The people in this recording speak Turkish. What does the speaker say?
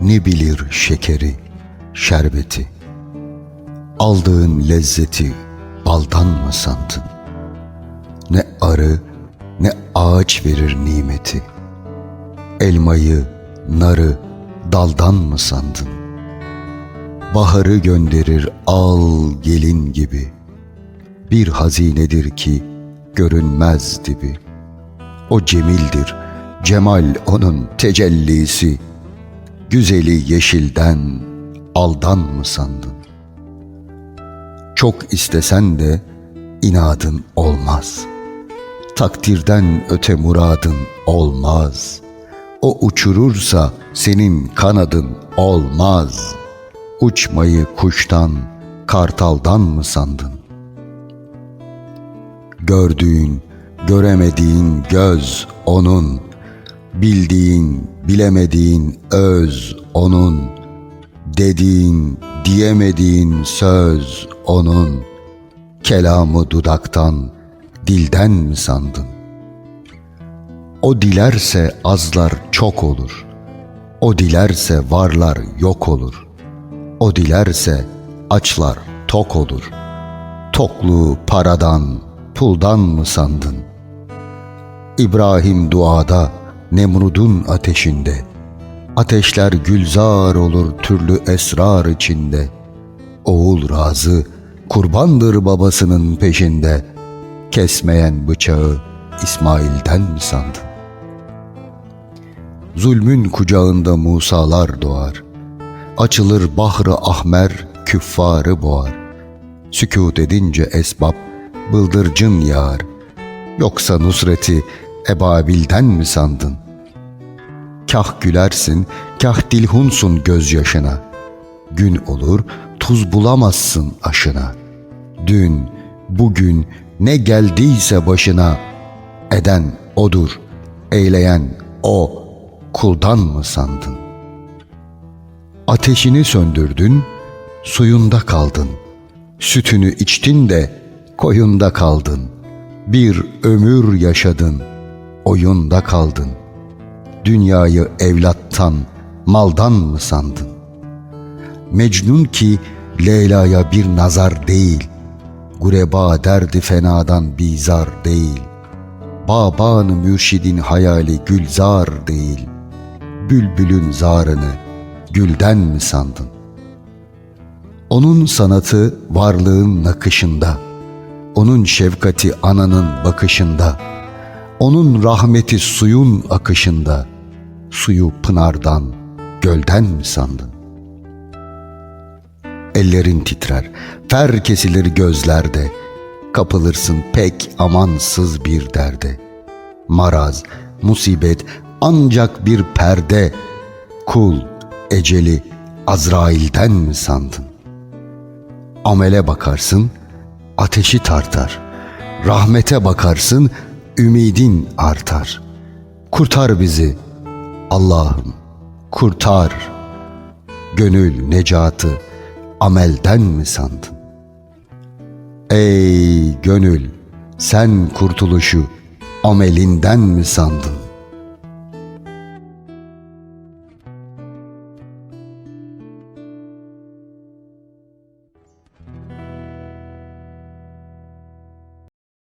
ne bilir şekeri, şerbeti? Aldığın lezzeti baldan mı sandın? Ne arı ne ağaç verir nimeti. Elmayı, narı daldan mı sandın? Baharı gönderir al gelin gibi. Bir hazinedir ki görünmez dibi. O cemildir, cemal onun tecellisi. Güzeli yeşilden aldan mı sandın? Çok istesen de inadın olmaz. Takdirden öte muradın olmaz. O uçurursa senin kanadın olmaz. Uçmayı kuştan, kartaldan mı sandın? Gördüğün, göremediğin göz onun. Bildiğin, bilemediğin öz onun. Dediğin, diyemediğin söz onun. Kelamı dudaktan, dilden mi sandın? O dilerse azlar çok olur. O dilerse varlar yok olur. O dilerse açlar tok olur. Tokluğu paradan, puldan mı sandın? İbrahim duada, Nemrud'un ateşinde. Ateşler gülzar olur türlü esrar içinde. Oğul razı, kurbandır babasının peşinde. Kesmeyen bıçağı İsmail'den mi sandın? Zulmün kucağında Musalar doğar. Açılır bahrı ahmer, küffarı boğar. Sükut edince esbab, bıldırcın yağar. Yoksa nusreti Ebabil'den mi sandın? Kah gülersin, kah dilhunsun gözyaşına. Gün olur, tuz bulamazsın aşına. Dün, bugün ne geldiyse başına, eden odur, eyleyen o, kuldan mı sandın? Ateşini söndürdün, suyunda kaldın. Sütünü içtin de koyunda kaldın. Bir ömür yaşadın, oyunda kaldın. Dünyayı evlattan, maldan mı sandın? Mecnun ki Leyla'ya bir nazar değil, Gureba derdi fenadan bizar değil. Babanı mürşidin hayali gülzar değil. Bülbülün zarını gülden mi sandın? Onun sanatı varlığın nakışında, onun şefkati ananın bakışında, onun rahmeti suyun akışında, suyu pınardan, gölden mi sandın? Ellerin titrer, fer kesilir gözlerde, kapılırsın pek amansız bir derde. Maraz, musibet ancak bir perde, kul, eceli Azrail'den mi sandın? Amele bakarsın, ateşi tartar. Rahmete bakarsın, ümidin artar. Kurtar bizi, Allah'ım, kurtar. Gönül necatı amelden mi sandın? Ey gönül, sen kurtuluşu amelinden mi sandın?